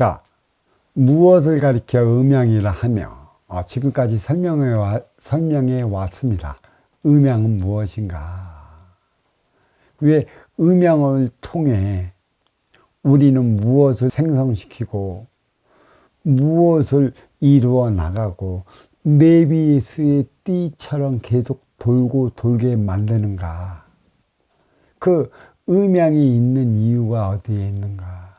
자, 무엇을 가리켜 음양이라 하며 어, 지금까지 설명해, 와, 설명해 왔습니다. 음양은 무엇인가? 왜 음양을 통해 우리는 무엇을 생성시키고 무엇을 이루어 나가고 네비스의 띠처럼 계속 돌고 돌게 만드는가? 그 음양이 있는 이유가 어디에 있는가?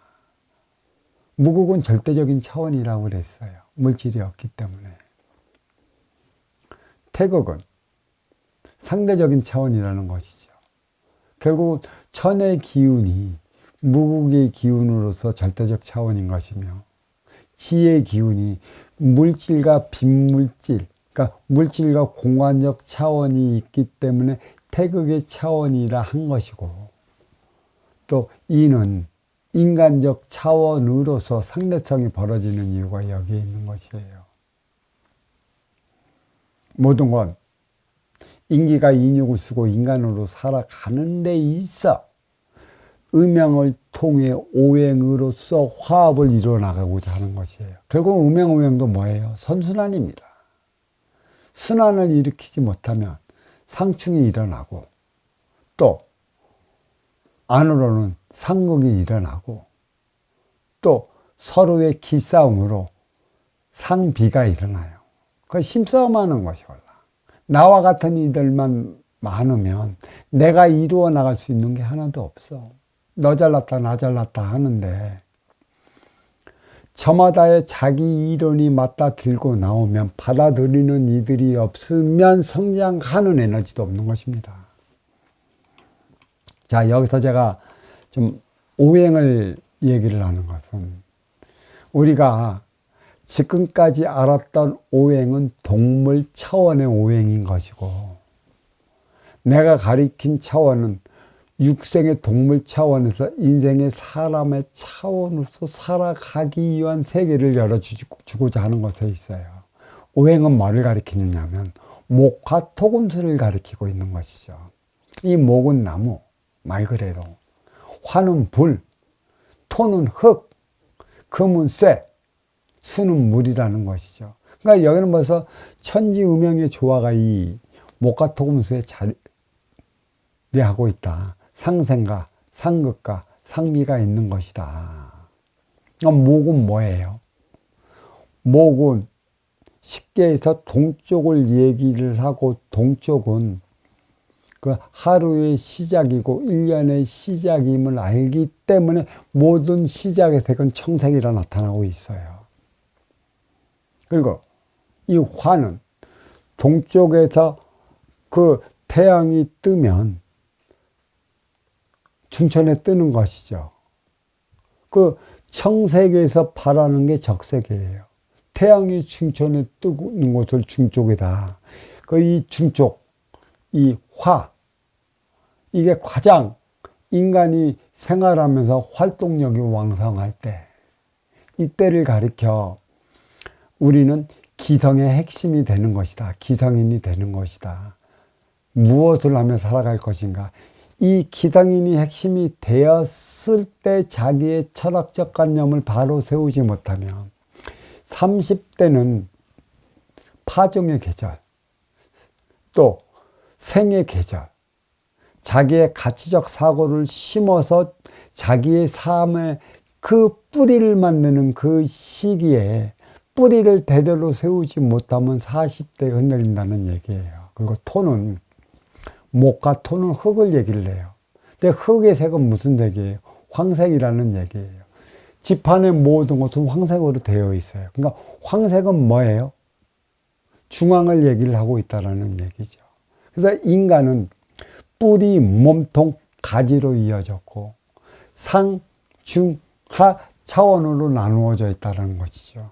무국은 절대적인 차원이라고 그랬어요. 물질이 없기 때문에. 태극은 상대적인 차원이라는 것이죠. 결국 천의 기운이 무국의 기운으로서 절대적 차원인 것이며 지의 기운이 물질과 빈물질, 그러니까 물질과 공간적 차원이 있기 때문에 태극의 차원이라 한 것이고 또 이는 인간적 차원으로서 상대성이 벌어지는 이유가 여기에 있는 것이에요. 모든 건 인기가 인육을 쓰고 인간으로 살아가는 데 있어 음양을 통해 오행으로서 화합을 이루어 나가고자 하는 것이에요. 결국 음양 오행도 뭐예요? 선순환입니다. 순환을 일으키지 못하면 상충이 일어나고 또 안으로는 상극이 일어나고 또 서로의 기싸움으로 상비가 일어나요. 그 심싸움하는 것이 올라. 나와 같은 이들만 많으면 내가 이루어 나갈 수 있는 게 하나도 없어. 너 잘났다, 나 잘났다 하는데 저마다의 자기 이론이 맞다 들고 나오면 받아들이는 이들이 없으면 성장하는 에너지도 없는 것입니다. 자, 여기서 제가 좀 오행을 얘기를 하는 것은 우리가 지금까지 알았던 오행은 동물 차원의 오행인 것이고 내가 가리킨 차원은 육생의 동물 차원에서 인생의 사람의 차원으로서 살아가기 위한 세계를 열어주고자 하는 것에 있어요. 오행은 뭐를 가리키느냐 면 목화 토금수를 가리키고 있는 것이죠. 이 목은 나무, 말 그대로. 화는 불, 토는 흙, 금은 쇠, 수는 물이라는 것이죠. 그러니까 여기는 벌써 천지음영의 조화가 이 목화 토금수에 자리하고 있다. 상생과 상극과 상미가 있는 것이다. 그럼 목은 뭐예요? 목은 쉽게 해서 동쪽을 얘기를 하고 동쪽은 그 하루의 시작이고 일년의 시작임을 알기 때문에 모든 시작의 색은 청색이라 나타나고 있어요. 그리고 이 화는 동쪽에서 그 태양이 뜨면 중천에 뜨는 것이죠. 그 청색에서 바라는 게 적색이에요. 태양이 중천에 뜨는 곳을 중쪽이다. 그 이 중쪽, 이 화, 이게 가장 인간이 생활하면서 활동력이 왕성할 때, 이때를 가리켜 우리는 기성의 핵심이 되는 것이다. 기성인이 되는 것이다. 무엇을 하며 살아갈 것인가. 이 기상인이 핵심이 되었을 때 자기의 철학적 관념을 바로 세우지 못하면 30대는 파종의 계절, 또 생의 계절, 자기의 가치적 사고를 심어서 자기의 삶의 그 뿌리를 만드는 그 시기에 뿌리를 대대로 세우지 못하면 40대 흔들린다는 얘기예요. 그리고 토는 목과 토는 흙을 얘기를 해요. 근데 흙의 색은 무슨 색이에요? 황색이라는 얘기예요. 지판의 모든 것은 황색으로 되어 있어요. 그러니까 황색은 뭐예요? 중앙을 얘기를 하고 있다라는 얘기죠. 그래서 인간은 뿌리, 몸통, 가지로 이어졌고 상, 중, 하 차원으로 나누어져 있다는 것이죠.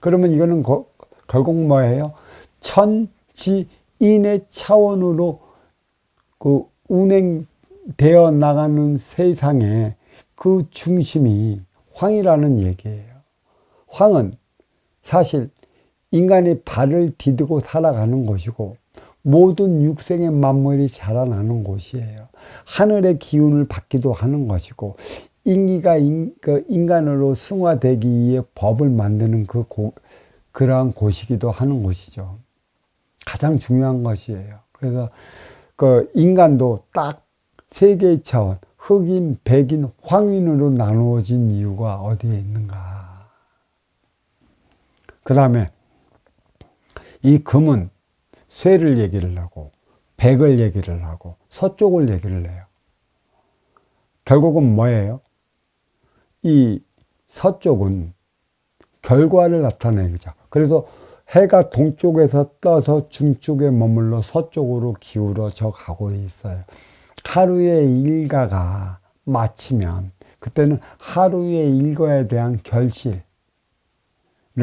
그러면 이거는 거, 결국 뭐예요? 천, 지, 인의 차원으로 그 운행되어 나가는 세상에 그 중심이 황이라는 얘기예요. 황은 사실 인간이 발을 디디고 살아가는 곳이고 모든 육생의 만물이 자라나는 곳이에요. 하늘의 기운을 받기도 하는 것이고 인기가 인, 그 인간으로 승화되기 위해 법을 만드는 그 고, 그러한 곳이기도 하는 곳이죠. 가장 중요한 것이에요. 그래서 그 인간도 딱 세 개의 차원, 흑인, 백인, 황인으로 나누어진 이유가 어디에 있는가. 그 다음에 이 금은 쇠를 얘기를 하고, 백을 얘기를 하고, 서쪽을 얘기를 해요. 결국은 뭐예요? 이 서쪽은 결과를 나타내죠. 그래서 해가 동쪽에서 떠서 중쪽에 머물러 서쪽으로 기울어져 가고 있어요. 하루의 일과가 마치면 그때는 하루의 일과에 대한 결실을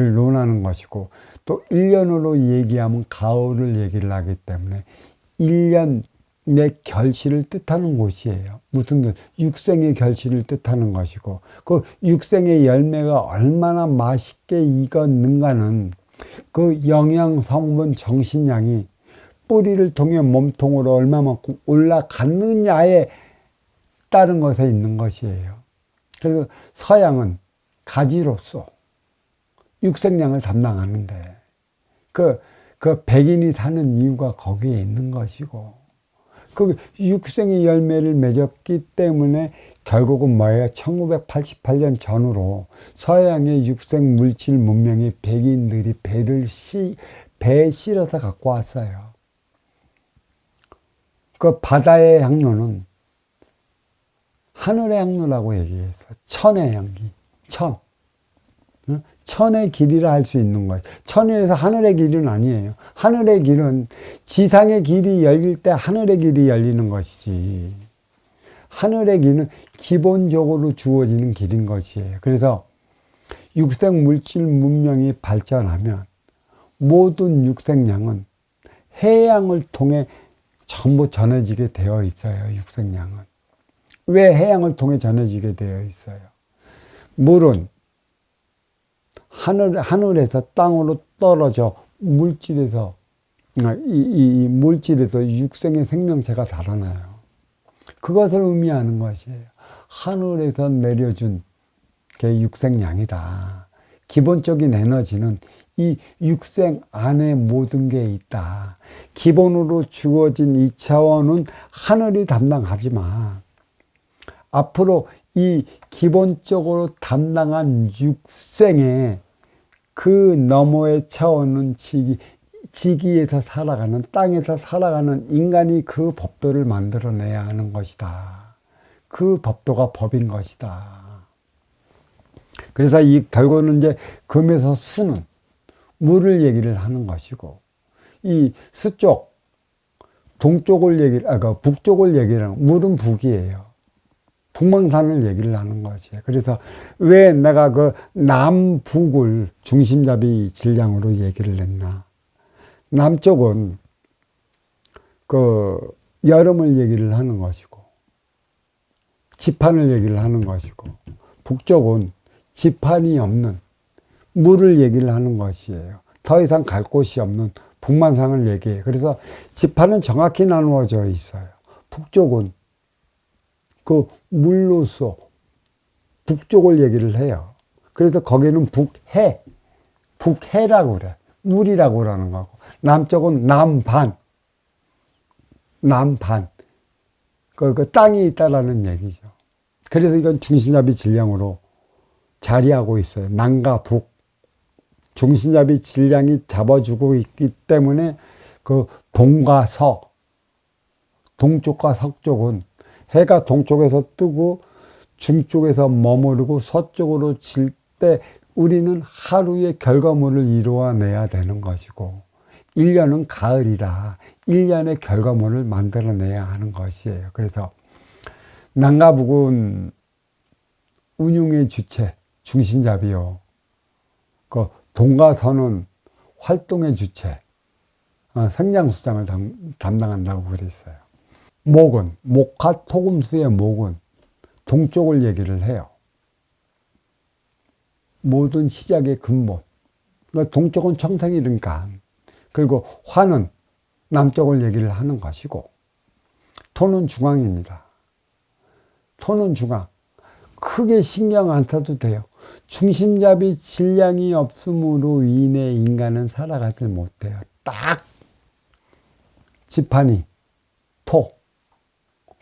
논하는 것이고 또 1년으로 얘기하면 가을을 얘기를 하기 때문에 1년의 결실을 뜻하는 곳이에요. 무슨 그 육생의 결실을 뜻하는 것이고 그 육생의 열매가 얼마나 맛있게 익었는가는 그 영양 성분 정신량이 뿌리를 통해 몸통으로 얼마만큼 올라갔느냐에 따른 것에 있는 것이에요. 그래서 서양은 가지로서 육생량을 담당하는데 그, 그 백인이 사는 이유가 거기에 있는 것이고 그 육생의 열매를 맺었기 때문에 결국은 뭐예요? 1988년 전후로 서양의 육생 물질 문명이 백인들이 배를 시, 배에 실어서 갖고 왔어요. 그 바다의 향로는 하늘의 향로라고 얘기해서 천의 향기, 천. 천의 길이라 할 수 있는 거예요. 천에서 하늘의 길은 아니에요. 하늘의 길은 지상의 길이 열릴 때 하늘의 길이 열리는 것이지. 하늘의 길은 기본적으로 주어지는 길인 것이에요. 그래서 육생 물질 문명이 발전하면 모든 육생량은 해양을 통해 전부 전해지게 되어 있어요. 육생량은. 왜 해양을 통해 전해지게 되어 있어요? 물은 하늘, 하늘에서 땅으로 떨어져 물질에서, 아, 이, 이, 이 물질에서 육생의 생명체가 자라나요. 그것을 의미하는 것이에요. 하늘에서 내려준 게 육생량이다. 기본적인 에너지는 이 육생 안에 모든 게 있다. 기본으로 주어진 이 차원은 하늘이 담당하지만 앞으로 이 기본적으로 담당한 육생의 그 너머의 차원은 지기, 지기에서 살아가는 땅에서 살아가는 인간이 그 법도를 만들어내야 하는 것이다. 그 법도가 법인 것이다. 그래서 이 결국은 이제 금에서 수는 물을 얘기를 하는 것이고 이 수쪽 동쪽을 얘기를 아까 그 북쪽을 얘기를 하는 물은 북이에요. 북망산을 얘기를 하는 거지. 그래서 왜 내가 그 남북을 중심잡이 질량으로 얘기를 했나? 남쪽은 그 여름을 얘기를 하는 것이고 지판을 얘기를 하는 것이고 북쪽은 지판이 없는 물을 얘기를 하는 것이에요. 더 이상 갈 곳이 없는 북만상을 얘기해요. 그래서 지판은 정확히 나누어져 있어요. 북쪽은 그 물로서 북쪽을 얘기를 해요. 그래서 거기는 북해, 북해라고 그래. 물이라고 그러는 거고. 남쪽은 남반, 남반. 그, 그 땅이 있다라는 얘기죠. 그래서 이건 중심잡이 질량으로 자리하고 있어요. 남과 북. 중심잡이 질량이 잡아주고 있기 때문에 그 동과 서, 동쪽과 서쪽은 해가 동쪽에서 뜨고 중쪽에서 머무르고 서쪽으로 질 때 우리는 하루의 결과물을 이루어내야 되는 것이고 1년은 가을이라 1년의 결과물을 만들어내야 하는 것이에요. 그래서 남가북은 운용의 주체, 중심잡이요. 그 동가서는 활동의 주체, 어, 생장수장을 담당한다고 그랬어요. 목은, 목화 토금수의 목은 동쪽을 얘기를 해요. 모든 시작의 근본. 그러니까 동쪽은 청생이니까. 그리고 화는 남쪽을 얘기를 하는 것이고, 토는 중앙입니다. 토는 중앙. 크게 신경 안 써도 돼요. 중심잡이 질량이 없음으로 인해 인간은 살아가지 못해요. 딱 지판이 토,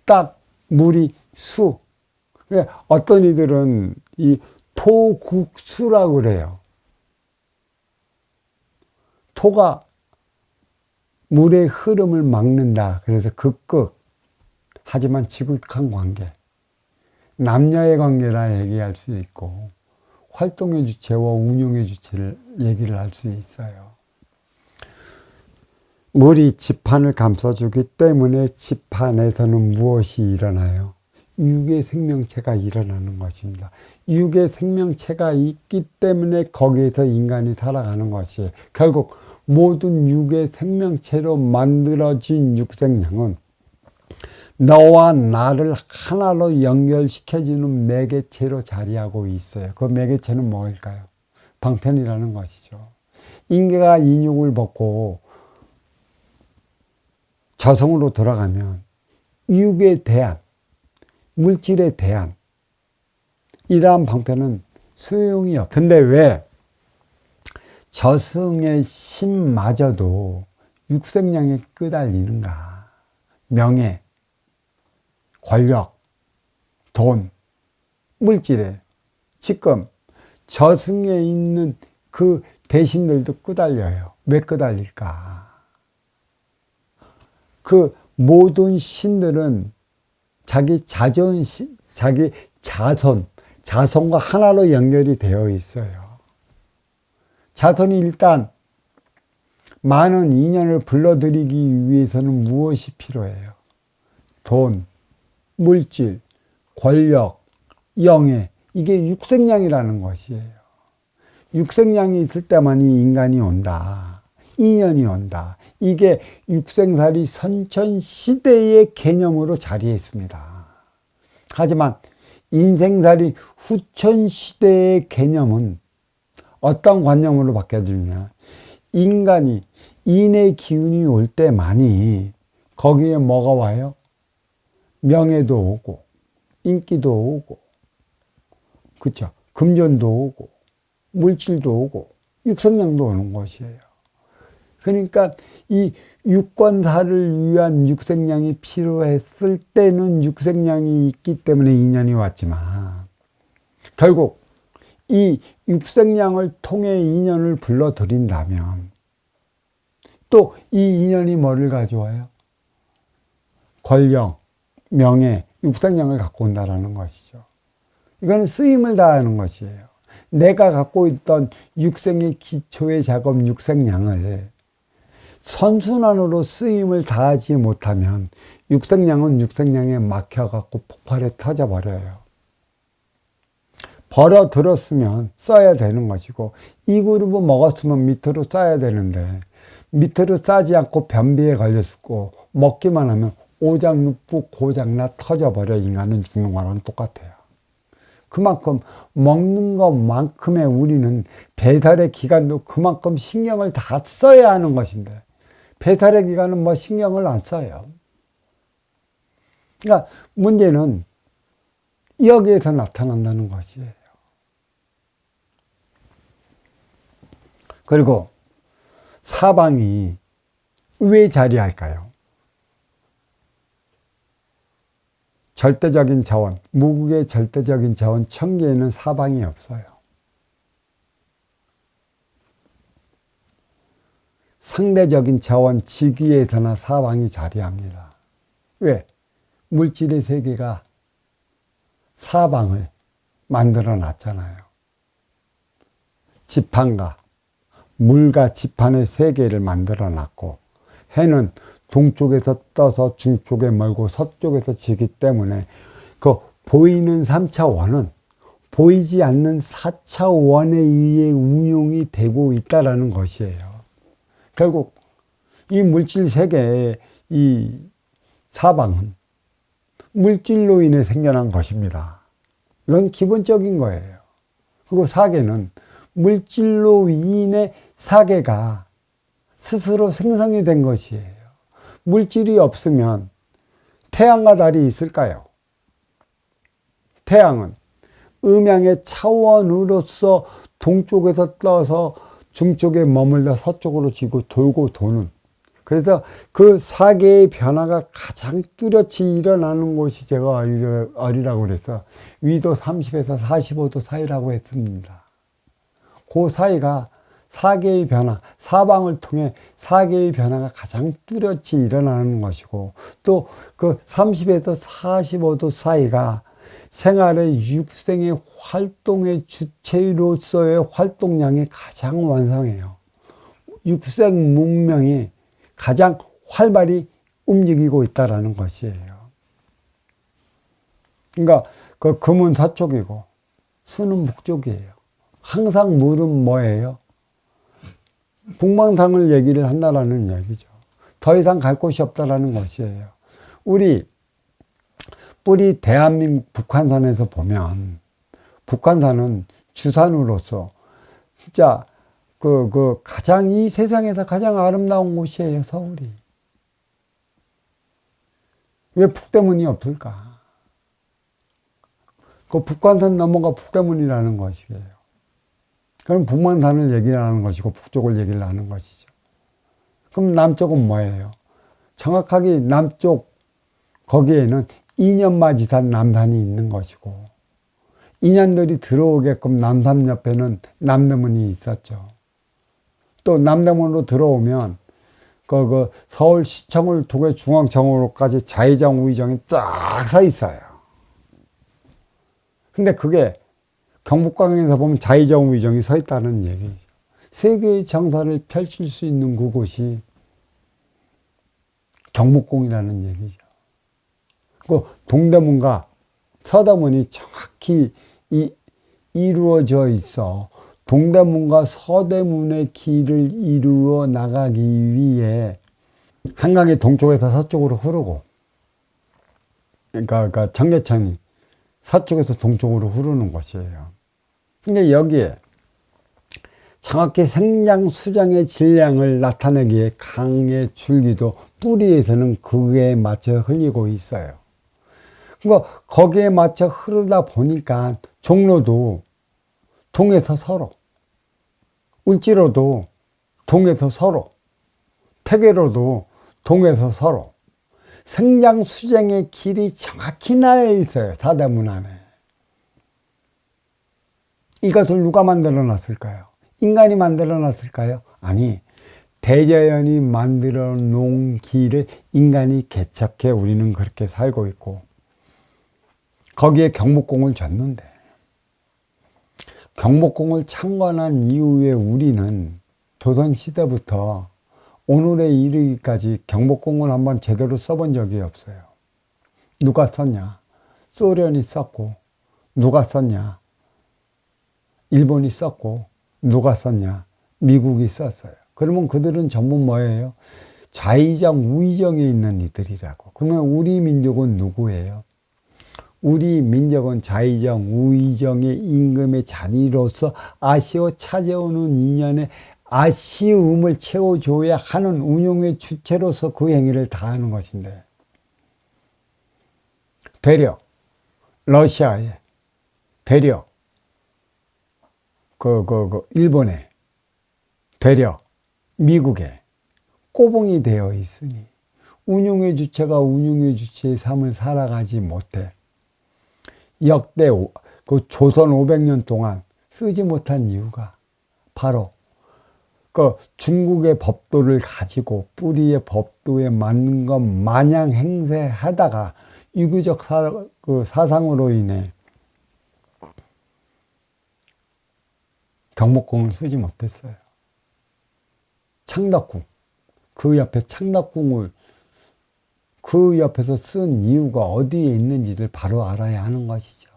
딱 물이 수. 왜 어떤 이들은 이 토국수라고 그래요. 토가 물의 흐름을 막는다. 그래서 극극. 하지만 지극한 관계. 남녀의 관계라 얘기할 수 있고, 활동의 주체와 운용의 주체를 얘기를 할 수 있어요. 물이 지판을 감싸주기 때문에 지판에서는 무엇이 일어나요? 육의 생명체가 일어나는 것입니다. 육의 생명체가 있기 때문에 거기에서 인간이 살아가는 것이에요. 결국 모든 육의 생명체로 만들어진 육생량은 너와 나를 하나로 연결시켜주는 매개체로 자리하고 있어요. 그 매개체는 뭘까요? 방편이라는 것이죠. 인계가 인육을 벗고 저성으로 돌아가면 육에 대한 물질에 대한 이러한 방편은 소용이 없. 근데 왜 저승의 신마저도 육생량에 끄달리는가? 명예, 권력, 돈, 물질에 지금 저승에 있는 그 대신들도 끄달려요. 왜 끄달릴까? 그 모든 신들은 자기 자존심, 자기 자손, 자손과 하나로 연결이 되어 있어요. 자손이 일단 많은 인연을 불러들이기 위해서는 무엇이 필요해요? 돈, 물질, 권력, 영예, 이게 육생량이라는 것이에요. 육생량이 있을 때만이 인간이 온다. 인연이 온다. 이게 육생살이 선천시대의 개념으로 자리했습니다. 하지만 인생살이 후천시대의 개념은 어떤 관념으로 바뀌어지냐. 인간이 인의 기운이 올 때만이 거기에 뭐가 와요? 명예도 오고, 인기도 오고, 그쵸? 금전도 오고, 물질도 오고, 육성량도 오는 것이에요. 그러니까 이 육권사를 위한 육생량이 필요했을 때는 육생량이 있기 때문에 인연이 왔지만 결국 이 육생량을 통해 인연을 불러들인다면 또 이 인연이 뭐를 가져와요? 권력, 명예, 육생량을 갖고 온다라는 것이죠. 이거는 쓰임을 다하는 것이에요. 내가 갖고 있던 육생의 기초의 작업 육생량을 선순환으로 쓰임을 다하지 못하면 육생량은 육생량에 막혀갖고 폭발에 터져버려요. 벌어 들었으면 써야 되는 것이고 이 그룹은 먹었으면 밑으로 써야 되는데 밑으로 싸지 않고 변비에 걸렸고 먹기만 하면 오장육부 고장나 터져버려 인간은 죽는 거랑 똑같아요. 그만큼 먹는 것만큼의 우리는 배달의 기간도 그만큼 신경을 다 써야 하는 것인데 배탈의 기간은 뭐 신경을 안 써요. 그러니까 문제는 여기에서 나타난다는 것이에요. 그리고 사방이 왜 자리할까요? 절대적인 자원, 무국의 절대적인 자원 천계에는 사방이 없어요. 상대적인 자원 지기에서나 사방이 자리합니다. 왜? 물질의 세계가 사방을 만들어 놨잖아요. 지판과 물과 지판의 세계를 만들어 놨고 해는 동쪽에서 떠서 중쪽에 멀고 서쪽에서 지기 때문에 그 보이는 3차 원은 보이지 않는 4차 원에 의해 운용이 되고 있다라는 것이에요. 결국 이 물질 세계의 이 사방은 물질로 인해 생겨난 것입니다. 이건 기본적인 거예요. 그리고 사계는 물질로 인해 사계가 스스로 생성이 된 것이에요. 물질이 없으면 태양과 달이 있을까요? 태양은 음양의 차원으로서 동쪽에서 떠서 중쪽에 머물러 서쪽으로 지고 돌고 도는 그래서 그 사계의 변화가 가장 뚜렷이 일어나는 곳이 제가 어리- 어리라고 그래서 위도 30에서 45도 사이라고 했습니다. 그 사이가 사계의 변화, 사방을 통해 사계의 변화가 가장 뚜렷이 일어나는 것이고 또 그 30에서 45도 사이가 생활의 육생의 활동의 주체로서의 활동량이 가장 완성해요. 육생 문명이 가장 활발히 움직이고 있다라는 것이에요. 그러니까 그 금은 서쪽이고 수는 북쪽이에요. 항상 물은 뭐예요? 북방탕을 얘기를 한다라는 얘기죠. 더 이상 갈 곳이 없다라는 것이에요. 우리 뿌리 대한민국 북한산에서 보면 북한산은 주산으로서 진짜 그, 그 가장 이 세상에서 가장 아름다운 곳이에요, 서울이. 왜 북대문이 없을까? 그 북한산 넘어가 북대문이라는 것이에요. 그럼 북만산을 얘기를 하는 것이고 북쪽을 얘기를 하는 것이죠. 그럼 남쪽은 뭐예요? 정확하게 남쪽 거기에는 인연마지산 남산이 있는 것이고 인연들이 들어오게끔 남산 옆에는 남대문이 있었죠. 또 남대문으로 들어오면 그, 그 서울시청을 두고 중앙정으로까지 좌의정 우의정이 쫙 서 있어요. 근데 그게 경북광에서 보면 좌의정 우의정이 서 있다는 얘기죠. 세계의 정사를 펼칠 수 있는 그곳이 경복궁이라는 얘기죠. 그 동대문과 서대문이 정확히 이, 이루어져 있어 동대문과 서대문의 길을 이루어 나가기 위해 한강이 동쪽에서 서쪽으로 흐르고 그러니까, 그러니까 청계천이 서쪽에서 동쪽으로 흐르는 것이에요. 근데 여기에 정확히 생장 수장의 질량을 나타내기에 강의 줄기도 뿌리에서는 그에 맞춰 흘리고 있어요. 그러니까 거기에 맞춰 흐르다 보니까 종로도 동에서 서로, 을지로도 동에서 서로, 태계로도 동에서 서로, 생장 수장의 길이 정확히 나여 있어요. 사대문 안에. 이것을 누가 만들어 놨을까요? 인간이 만들어 놨을까요? 아니, 대자연이 만들어 놓은 길을 인간이 개척해 우리는 그렇게 살고 있고, 거기에 경복궁을 졌는데, 경복궁을 창건한 이후에 우리는 조선 시대부터 오늘에 이르기까지 경복궁을 한번 제대로 써본 적이 없어요. 누가 썼냐? 소련이 썼고, 누가 썼냐? 일본이 썼고, 누가 썼냐? 미국이 썼어요. 그러면 그들은 전부 뭐예요? 좌의정, 우의정에 있는 이들이라고. 그러면 우리 민족은 누구예요? 우리 민족은 좌의정, 우의정의 임금의 자리로서 아쉬워 찾아오는 인연에 아쉬움을 채워줘야 하는 운용의 주체로서 그 행위를 다하는 것인데. 되려. 러시아에. 되려. 그, 그, 그 일본에. 되려. 미국에. 꼬봉이 되어 있으니 운용의 주체가 운용의 주체의 삶을 살아가지 못해 역대 오- 그 조선 500년 동안 쓰지 못한 이유가 바로 그 중국의 법도를 가지고 뿌리의 법도에 맞는 것 마냥 행세하다가 유교적 사, 그 사상으로 인해 경복궁을 쓰지 못했어요. 창덕궁. 그 옆에 창덕궁을 그 옆에서 쓴 이유가 어디에 있는지를 바로 알아야 하는 것이죠.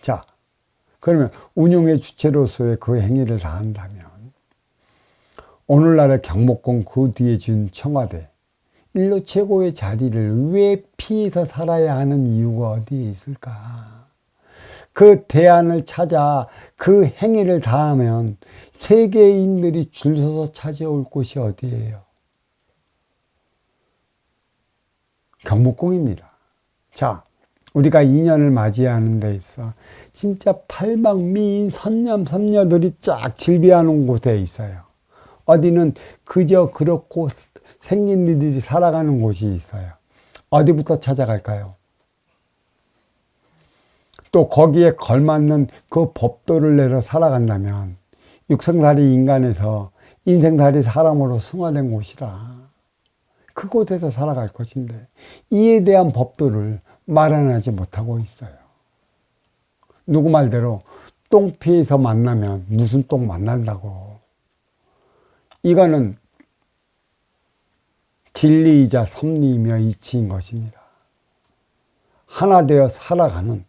자, 그러면 운용의 주체로서의 그 행위를 다 한다면 오늘날의 경복궁 그 뒤에 준 청와대 일로 최고의 자리를 왜 피해서 살아야 하는 이유가 어디에 있을까? 그 대안을 찾아 그 행위를 다하면 세계인들이 줄 서서 찾아올 곳이 어디예요? 경복궁입니다. 자, 우리가 인연을 맞이하는 데 있어 진짜 팔방미인 선녀 선녀들이 쫙 질비하는 곳에 있어요. 어디는 그저 그렇고 생긴 이들이 살아가는 곳이 있어요. 어디부터 찾아갈까요? 또 거기에 걸맞는 그 법도를 내려 살아간다면 육생살이 인간에서 인생살이 사람으로 승화된 곳이라 그곳에서 살아갈 것인데 이에 대한 법도를 마련하지 못하고 있어요. 누구 말대로 똥피에서 만나면 무슨 똥 만난다고. 이거는 진리이자 섭리이며 이치인 것입니다. 하나 되어 살아가는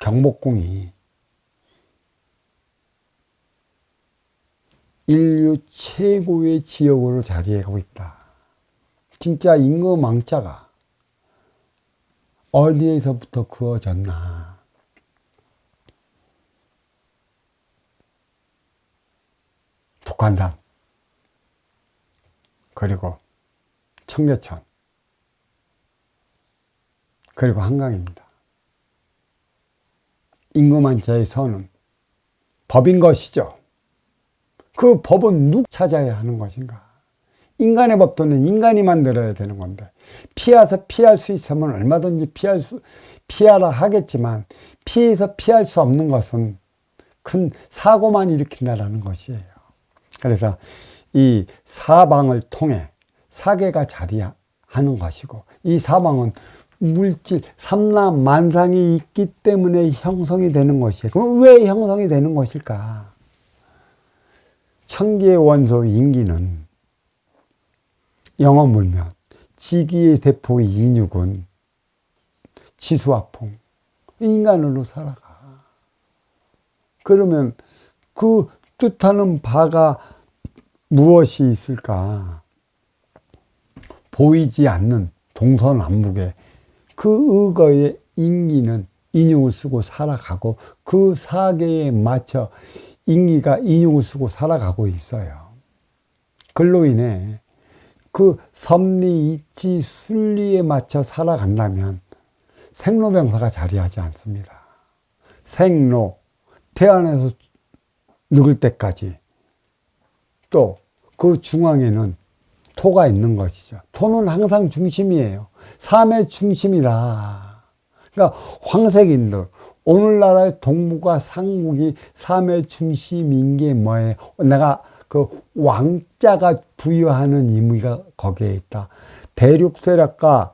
경복궁이 인류 최고의 지역으로 자리하고 있다. 진짜 임금왕자가 어디에서부터 그어졌나. 북한산, 그리고 청계천, 그리고 한강입니다. 임금왕자의 선은 법인 것이죠. 그 법은 누구 찾아야 하는 것인가? 인간의 법도는 인간이 만들어야 되는 건데 피해서 피할 수 있으면 얼마든지 피할 수 피하라 하겠지만 피해서 피할 수 없는 것은 큰 사고만 일으킨다라는 것이에요. 그래서 이 사방을 통해 사계가 자리하는 것이고 이 사방은 물질 삼남 만상이 있기 때문에 형성이 되는 것이에요. 그럼 왜 형성이 되는 것일까? 천기의 원소 인기는 영어 물면 지기의 대포 인육은 지수화풍 인간으로 살아가. 그러면 그 뜻하는 바가 무엇이 있을까? 보이지 않는 동서남북의 그 의거의 인기는 인육을 쓰고 살아가고 그 사계에 맞춰 인기가 인육을 쓰고 살아가고 있어요. 글로 인해 그 섭리, 이치, 순리에 맞춰 살아간다면 생로병사가 자리하지 않습니다. 생로, 태어나서 늙을 때까지 또 그 중앙에는 토가 있는 것이죠. 토는 항상 중심이에요. 삶의 중심이라. 그러니까 황색인들, 오늘날의 동북아 상국이 삶의 중심인 게 뭐예요? 내가 그 왕자가 부여하는 의미가 거기에 있다. 대륙 세력과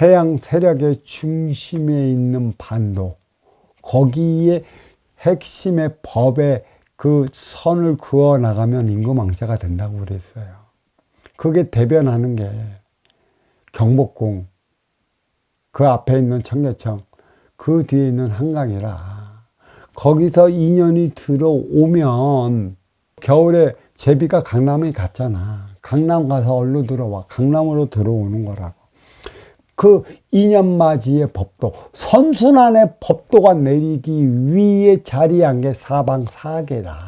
해양 세력의 중심에 있는 반도, 거기에 핵심의 법의 그 선을 그어 나가면 임금왕자가 된다고 그랬어요. 그게 대변하는 게 경복궁, 그 앞에 있는 청계천, 그 뒤에 있는 한강이라. 거기서 인연이 들어오면 겨울에 제비가 강남에 갔잖아. 강남 가서 얼로 들어와. 강남으로 들어오는 거라고. 그 인연맞이의 법도, 선순환의 법도가 내리기 위해 자리한 게 사방 사계라.